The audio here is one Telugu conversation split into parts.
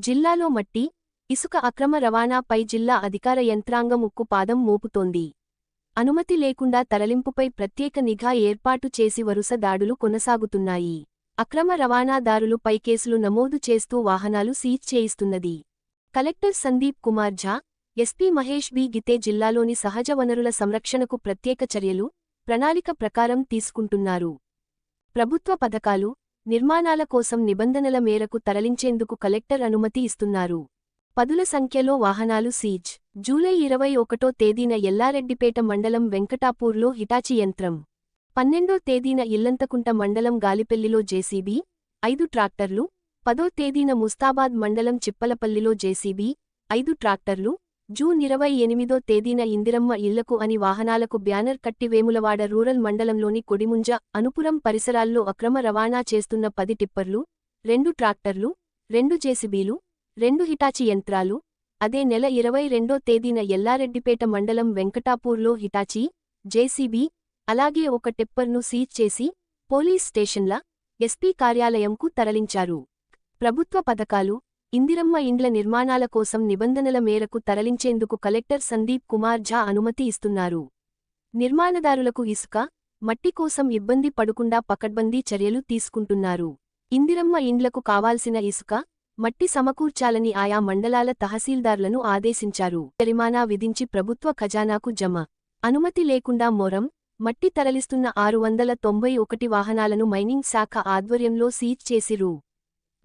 జిల్లాలో మట్టి ఇసుక అక్రమ రవాణాపై జిల్లా అధికార యంత్రాంగం ఉక్కు పాదం మోపుతోంది. అనుమతి లేకుండా తరలింపుపై ప్రత్యేక నిఘా ఏర్పాటు చేసి వరుస దాడులు కొనసాగుతున్నాయి. అక్రమ రవాణాదారులుపై కేసులు నమోదు చేస్తూ వాహనాలు seize చేయిస్తున్నది. Collector Sandeep Kumar Jha SP Mahesh B. Gite జిల్లాలోని సహజ వనరుల సంరక్షణకు ప్రత్యేక చర్యలు ప్రణాళిక ప్రకారం తీసుకుంటున్నారు. ప్రభుత్వ పథకాలు నిర్మాణాల కోసం నిబంధనల మేరకు తరలించేందుకు కలెక్టర్ అనుమతి ఇస్తున్నారు. పదుల సంఖ్యలో వాహనాలు సీజ్. జూలై ఇరవై ఒకటో తేదీన ఎల్లారెడ్డిపేట మండలం వెంకటాపూర్లో హిటాచి యంత్రం. పన్నెండో తేదీన ఇల్లంతకుంట మండలం గాలిపెల్లిలో జేసీబీ ఐదు ట్రాక్టర్లు. పదో తేదీన ముస్తాబాద్ మండలం చిప్పలపల్లిలో జేసీబీ ఐదు ట్రాక్టర్లు. జూన్ ఇరవై ఎనిమిదో తేదీన ఇందిరమ్మ ఇళ్ళకు అని వాహనాలకు బ్యానర్ కట్టి వేములవాడ రూరల్ మండలంలోని కొడిముంజ అనుపురం పరిసరాల్లో అక్రమ రవాణా చేస్తున్న పది టిప్పర్లు రెండు ట్రాక్టర్లు రెండు జేసీబీలు రెండు హిటాచి యంత్రాలు. అదే నెల ఇరవై రెండో తేదీన ఎల్లారెడ్డిపేట మండలం వెంకటాపూర్లో హిటాచీ జేసీబీ అలాగే ఒక టిప్పర్ను సీజ్ చేసి పోలీస్ స్టేషన్ల ఎస్పీ కార్యాలయంకు తరలించారు. ప్రభుత్వ పథకాలు ఇందిరమ్మ ఇండ్ల నిర్మాణాల కోసం నిబంధనల మేరకు తరలించేందుకు కలెక్టర్ సందీప్ కుమార్ ఝా అనుమతి ఇస్తున్నారు. నిర్మాణదారులకు ఇసుక మట్టి కోసం ఇబ్బంది పడకుండా పకడ్బందీ చర్యలు తీసుకుంటున్నారు. ఇందిరమ్మ ఇండ్లకు కావాల్సిన ఇసుక మట్టి సమకూర్చాలని ఆయా మండలాల తహసీల్దార్లను ఆదేశించారు. జరిమానా విధించి ప్రభుత్వ ఖజానాకు జమ. అనుమతి లేకుండా మొరం మట్టి తరలిస్తున్న ఆరు వందల తొంభై ఒకటి వాహనాలను మైనింగ్ శాఖ ఆధ్వర్యంలో సీజ్ చేసిరు.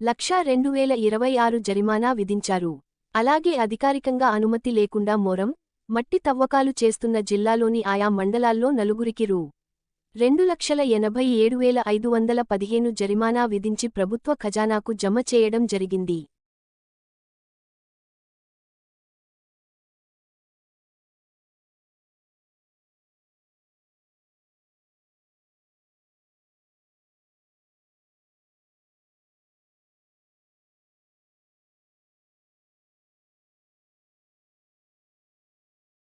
లక్షా రెండు వేల ఇరవై ఆరు జరిమానా విధించారు. అలాగే అధికారికంగా అనుమతి లేకుండా మొరం మట్టి తవ్వకాలు చేస్తున్న జిల్లాలోని ఆయా మండలాల్లో నలుగురికి రూ. రెండు లక్షల ఎనభై ఏడు వేల ఐదు వందల పదిహేను జరిమానా విధించి ప్రభుత్వ ఖజానాకు జమ చేయడం జరిగింది.